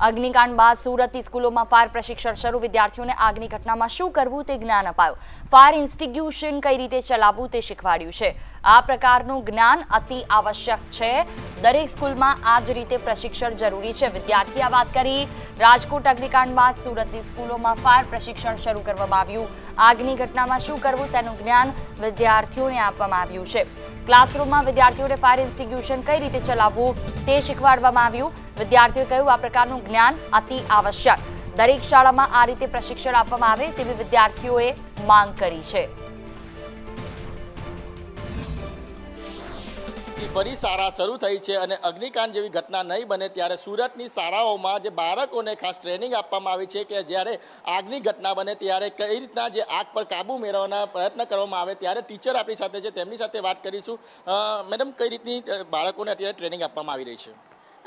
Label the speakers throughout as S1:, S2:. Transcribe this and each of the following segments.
S1: અગ્નિકાંડ બાદ સુરતની સ્કૂલોમાં ફાયર પ્રશિક્ષણ શરૂ. વિદ્યાર્થીઓને આગની ઘટનામાં શું કરવું તે જ્ઞાન અપાયું. ફાયર ઇન્સ્ટિટ્યુશન કઈ રીતે ચલાવવું તે શીખવાડ્યું છે. આ પ્રકારનું જ્ઞાન અતિ આવશ્યક છે. દરેક સ્કૂલમાં આ જ રીતે પ્રશિક્ષણ જરૂરી છે. વિદ્યાર્થીએ આ વાત કરી. રાજકોટ અગ્નિકાંડ બાદ સુરતની સ્કૂલોમાં ફાયર પ્રશિક્ષણ શરૂ કરવામાં આવ્યું. આગની ઘટનામાં શું કરવું તેનું જ્ઞાન વિદ્યાર્થીઓને આપવામાં આવ્યું છે. ક્લાસરૂમમાં વિદ્યાર્થીઓને ફાયર ઇન્સ્ટિટ્યુશન કઈ રીતે ચલાવવું તે શીખવાડવામાં આવ્યું. વિદ્યાર્થીઓએ કહ્યું, આ પ્રકારનું જ્ઞાન અતિ આવશ્યક. દરેક શાળામાં આ રીતે પ્રશિક્ષણ આપવામાં આવે તેવી વિદ્યાર્થીઓએ માંગ કરી છે.
S2: ફરી શાળા શરૂ થઈ છે અને અગ્નિકાંડ જેવી ઘટના નહીં બને ત્યારે સુરતની શાળાઓમાં જે બાળકોને ખાસ ટ્રેનિંગ આપવામાં આવી છે કે જ્યારે આગની ઘટના બને ત્યારે કઈ રીતના જે આગ પર કાબુ મેળવવાના પ્રયત્ન કરવામાં આવે ત્યારે ટીચર આપણી સાથે છે, તેમની સાથે વાત કરીશું. મેડમ, કઈ રીતની બાળકોને અત્યારે ટ્રેનિંગ આપવામાં આવી રહી છે?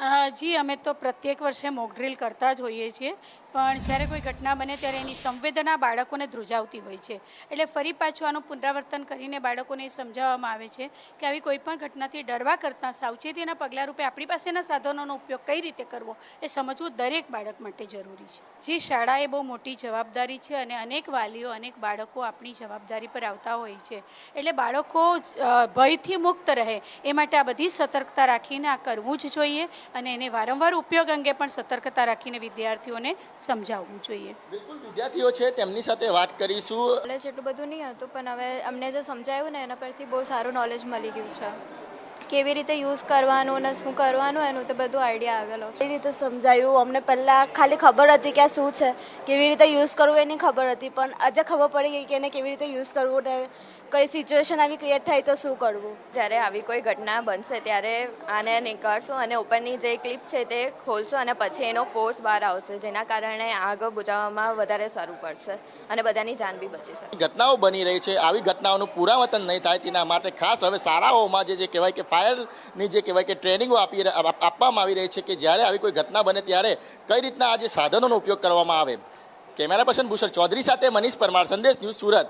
S3: જી અમે તો પ્રત્યેક વર્ષે મોક ડ્રીલ કરતા જ હોઈએ છીએ. પણ જ્યારે કોઈ ઘટના બને ત્યારે એની સંવેદના બાળકોને ધ્રુજાવતી હોય છે. એટલે ફરી પાછું આનું પુનરાવર્તન કરીને બાળકોને સમજાવવામાં આવે છે કે આવી કોઈ પણ ઘટનાથી ડરવા કરતાં સાવચેતીના પગલાં રૂપે આપણી પાસેના સાધનોનો ઉપયોગ કઈ રીતે કરવો એ સમજવું દરેક બાળક માટે જરૂરી છે. જે શાળા એ બહુ મોટી જવાબદારી છે અને અનેક વાલીઓ, અનેક બાળકો આપણી જવાબદારી પર આવતા હોય છે. એટલે બાળકો ભયથી મુક્ત રહે એ માટે આ બધી સતર્કતા રાખીને આ કરવું જ જોઈએ અને એને વારંવાર ઉપયોગ અંગે પણ સતર્કતા રાખીને વિદ્યાર્થીઓને સમજાવવું જોઈએ.
S2: બિલકુલ વિદ્યાર્થીઓ છે તેમની સાથે વાત કરીશું.
S4: નોલેજ એટલું બધું નહીં હતું પણ હવે અમને જે સમજાયું ને એના પરથી બહુ સારું નોલેજ મળી ગયું છે. કેવી રીતે યુઝ કરવાનું અને શું કરવાનું એનું તો બધું આઈડિયા આવેલો છે.
S5: એ રીતે સમજાયું? અમને પહેલાં ખાલી ખબર હતી કે આ શું છે. કેવી રીતે યુઝ કરવું એની ખબર હતી પણ આજે ખબર પડી ગઈ કે એને કેવી રીતે યુઝ કરવું ને કઈ સિચ્યુએશન આવી ક્રિએટ થાય તો શું કરવું.
S4: જ્યારે આવી કોઈ ઘટના બનશે ત્યારે આને નીકળશું અને ઉપરની જે ક્લિપ છે તે ખોલશું અને પછી એનો ફોર્સ બહાર આવશે જેના કારણે આગ બુજાવવામાં વધારે સારું પડશે અને બધાની જાન બી બચી શકે.
S2: ઘટનાઓ બની રહી છે. આવી ઘટનાઓનું પુરાવર્તન નહીં થાય તેના માટે ખાસ હવે શાળાઓમાં જે જે કહેવાય કે ફાયરની જે કહેવાય કે ટ્રેનિંગો આપી આપવામાં આવી રહી છે કે જ્યારે આવી કોઈ ઘટના બને ત્યારે કઈ રીતના આ જે સાધનોનો ઉપયોગ કરવામાં આવે? કેમેરા પર્સન ભૂષણ ચૌધરી સાથે મનીષ પરમાર, સંદેશ ન્યૂઝ સુરત.